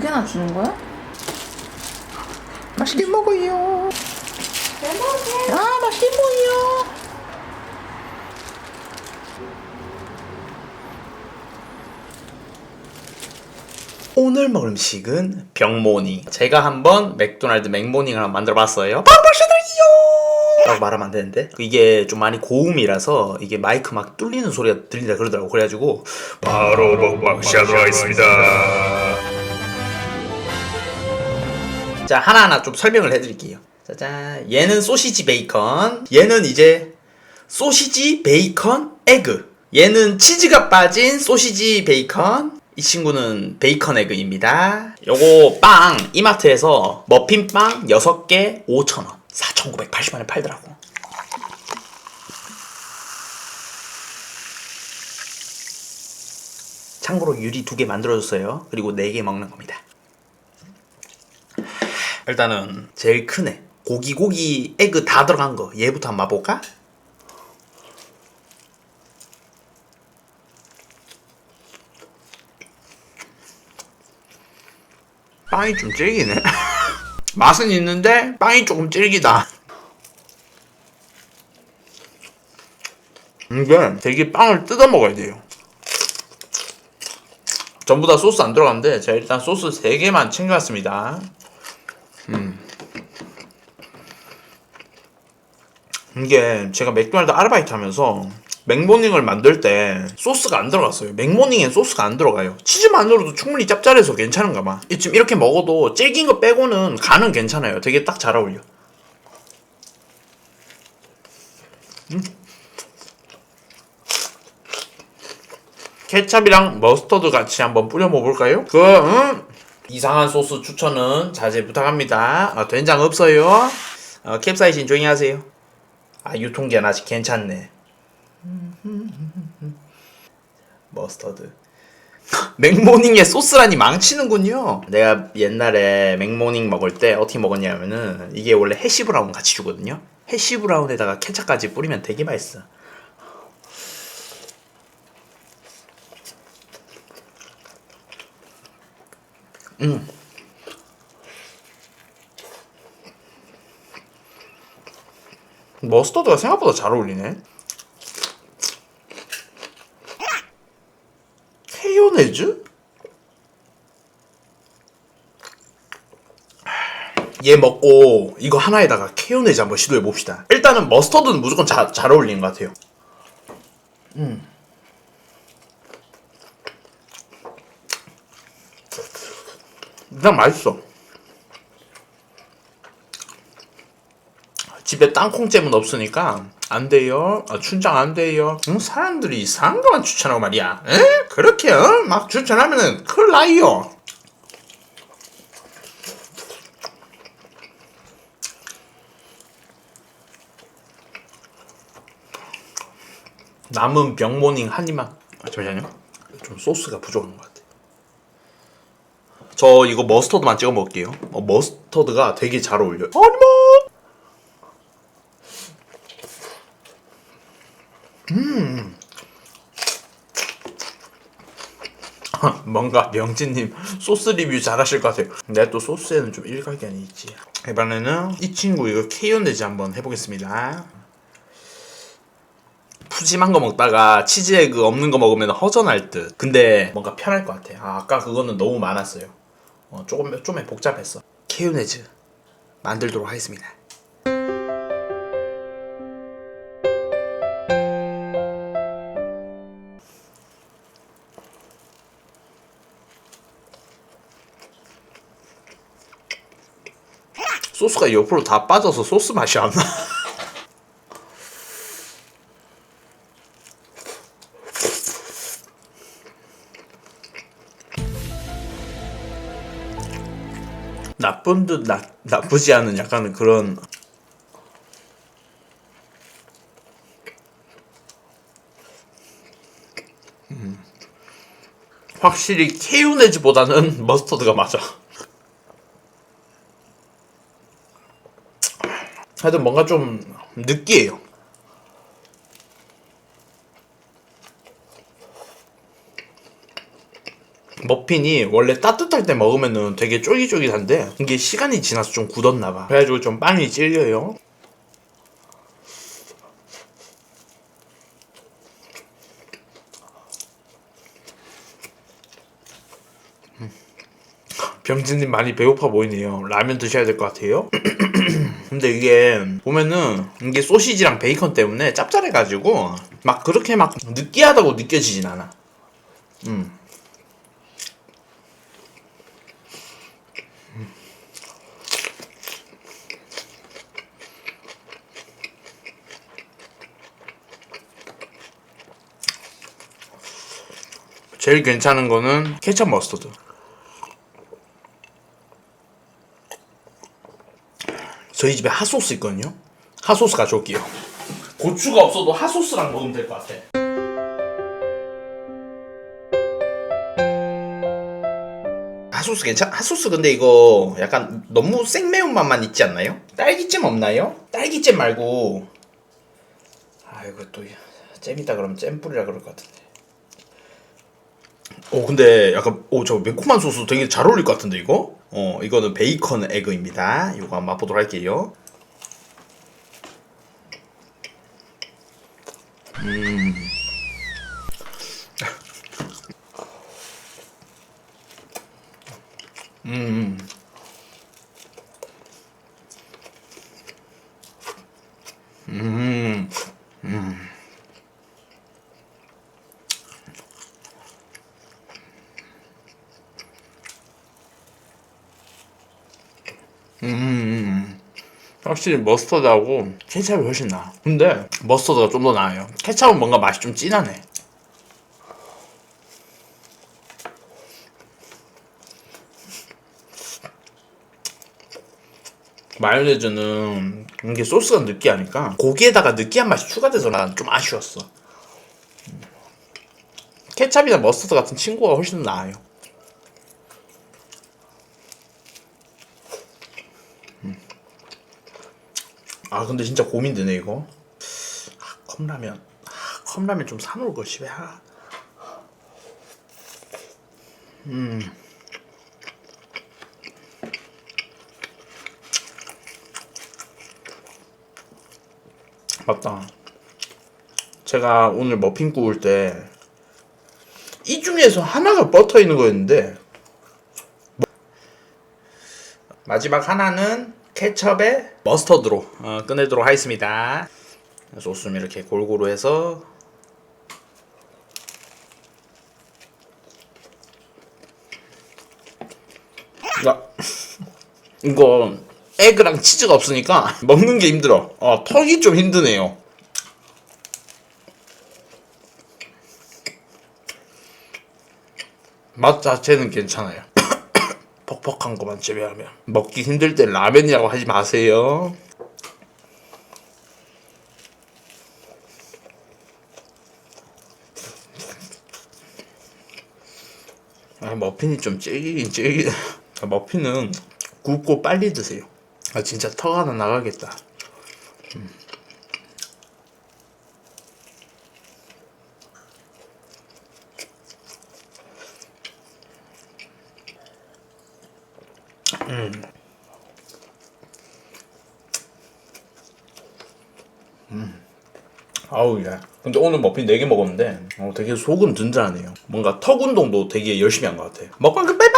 두 개나 주는 거야? 맛있게 먹어요. 아, 맛있게 먹어요. 오늘 먹을 음식은 병모닝. 제가 한번 맥도날드 맥모닝을 한번 만들어봤어요. 마셔드릴게요. 라고 말하면 안 되는데 이게 좀 많이 고음이라서 이게 마이크 막 뚫리는 소리가 들린다 그러더라고 그래가지고 바로 먹방 시작하겠습니다. 자 하나하나 좀 설명을 해드릴게요. 짜잔 얘는 소시지 베이컨 얘는 이제 소시지 베이컨 에그. 얘는 치즈가 빠진 소시지 베이컨. 이 친구는 베이컨 에그입니다. 요거 빵 이마트에서 머핀빵 6개 5,000원. 4,980원에 팔더라고. 참고로 유리 두 개 만들어줬어요. 그리고 네 개 먹는 겁니다 일단은 제일 크네. 고기 고기 에그 다 들어간 거. 얘부터 한번 맛볼까? 빵이 좀 질기네. 맛은 있는데 빵이 조금 질기다. 이게 되게 빵을 뜯어 먹어야 돼요. 전부 다 소스 안 들어갔는데 제가 일단 소스 3개만 챙겨왔습니다 이게 제가 맥도날드 아르바이트 하면서 맥모닝을 만들 때 소스가 안 들어갔어요. 맥모닝엔 소스가 안 들어가요. 치즈만으로도 충분히 짭짤해서 괜찮은가 봐. 이 지금 이렇게 먹어도 질긴 거 빼고는 간은 괜찮아요. 되게 딱 잘 어울려. 음. 케찹이랑 머스터드 같이 한번 뿌려 먹어볼까요? 그 음. 이상한 소스 추천은 자제 부탁합니다. 아, 된장 없어요. 어, 캡사이신 조용히 하세요. 아 유통기한 아직 괜찮네. 머스터드. 맥모닝에 소스라니 망치는군요. 내가 옛날에 맥모닝 먹을 때 어떻게 먹었냐면은 이게 원래 해시 브라운 같이 주거든요. 해시 브라운에다가 케찹까지 뿌리면 되게 맛있어. 음. 머스터드가 생각보다 잘 어울리네. 케요네즈? 얘 먹고 이거 하나에다가 케요네즈 한번 시도해 봅시다. 일단은 머스터드는 무조건 자, 잘 어울리는 것 같아요. 음. 일단 맛있어. 집에 땅콩잼은 없으니까 안 돼요. 아, 춘장 안 돼요. 응? 사람들이 이상한 것만 추천하고 말이야. 에? 그렇게 어? 막 추천하면은 큰일 나요. 남은 병모닝 한 입만. 아, 잠시만요. 좀 소스가 부족한 것 같아. 저 이거 머스터드만 찍어 먹을게요. 어, 머스터드가 되게 잘 어울려. 아니 뭐. 뭔가 명진님 소스 리뷰 잘하실 것 같아요. 내가 또 소스에는 좀 일가견이 있지. 이번에는 이 친구 이거 케이온데지 한번 해보겠습니다. 푸짐한 거 먹다가 치즈에그 없는 거 먹으면 허전할 듯. 근데 뭔가 편할 것 같아. 아, 아까 그거는 너무 많았어요. 어, 조금 좀 복잡했어. 케이온데즈 만들도록 하겠습니다. 소스가 옆으로 다 빠져서 소스 맛이 안 나. 나쁜 듯 나, 나쁘지 않은 약간 그런 음. 확실히 케요네즈보다는 머스터드가 맞아. 하여튼 뭔가 좀 느끼해요. 머핀이 원래 따뜻할 때 먹으면은 되게 쫄깃쫄깃한데 이게 시간이 지나서 좀 굳었나 봐. 그래가지고 좀 빵이 찔려요. 음. 병진님 많이 배고파 보이네요. 라면 드셔야 될 것 같아요. 근데 이게 보면은 이게 소시지랑 베이컨 때문에 짭짤해가지고 막 그렇게 막 느끼하다고 느껴지진 않아. 음. 제일 괜찮은 거는 케첩 머스터드. 저희 집에 핫소스 있거든요. 핫소스 가져올게요. 고추가 없어도 핫소스랑 먹으면 될 것 같아. 핫소스 괜찮? 핫소스 근데 이거 약간 너무 생매운 맛만 있지 않나요? 딸기잼 없나요? 딸기잼 말고 아 이거 또 잼이다 그러면 잼 뿌리라 그럴 것 같은데. 오 근데 약간 오저 매콤한 소스 되게 잘 어울릴 것 같은데 이거? 어 이거는 베이컨 에그입니다. 이거 한번 맛보도록 할게요. 음. 음. 음. 음. 확실히 머스터드하고 케찹이 훨씬 나아. 근데 머스터드가 좀 더 나아요. 케찹은 뭔가 맛이 좀 진하네. 마요네즈는 이게 소스가 느끼하니까 고기에다가 느끼한 맛이 추가돼서 난 좀 아쉬웠어. 음. 케찹이나 머스터드 같은 친구가 훨씬 더 나아요. 아 근데 진짜 고민되네 이거. 아, 컵라면. 아, 컵라면 좀 사놓을 걸 집에. 아. 음. 맞다. 제가 오늘 머핀 구울 때 이 중에서 하나가 버터 있는 거였는데 마지막 하나는 케첩에 머스터드로 어, 끝내도록 하겠습니다. 소스 좀 이렇게 골고루 해서 야, 이거 에그랑 치즈가 없으니까 먹는 게 힘들어. 어, 턱이 좀 힘드네요. 맛 자체는 괜찮아요. 퍽퍽한 것만 제외하면 먹기 힘들 때 라면이라고 하지 마세요. 아 머핀이 좀 질기긴 질기. 아, 머핀은 굽고 빨리 드세요. 아 진짜 턱 하나 나가겠다. 아우 야. 근데 오늘 머핀 4개 먹었는데 어, 되게 속은 든든하네요. 뭔가 턱 운동도 되게 열심히 한 것 같아요. 먹방 끝!